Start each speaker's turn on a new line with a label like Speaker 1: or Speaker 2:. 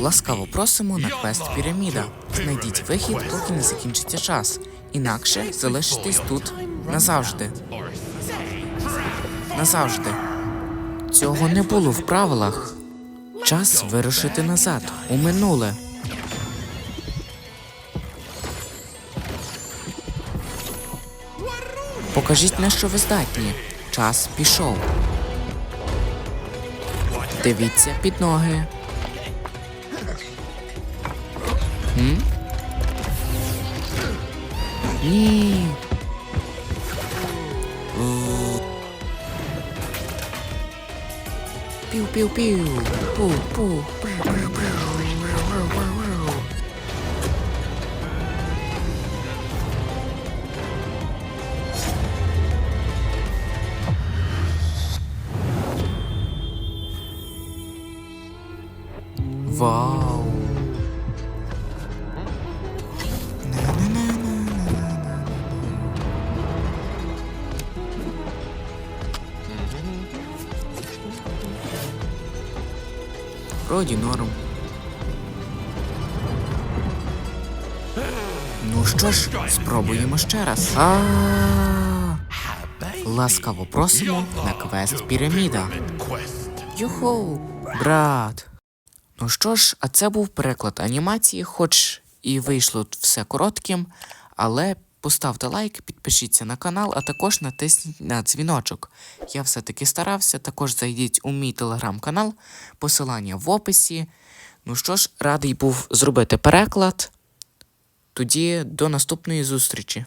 Speaker 1: Ласкаво просимо на квест Піраміда. Знайдіть вихід, поки не закінчиться час. Інакше залишитесь тут назавжди. Назавжди. Цього не було в правилах. Час вирушити назад, у минуле. Покажіть, на що ви здатні. Час пішов. Дивіться під ноги. М? Ні. Пів-пів-пів. Пу-пу. Вау. Вроді норм. Ну що ж, спробуємо ще раз. А Ласкаво просимо на квест Піраміда. Юху, брат. Ну що ж, а це був переклад анімації, хоч і вийшло все коротким, але поставте лайк, підпишіться на канал, а також натисніть на дзвіночок. Я все-таки старався, також зайдіть у мій телеграм-канал, посилання в описі. Ну що ж, радий був зробити переклад. Тоді до наступної зустрічі.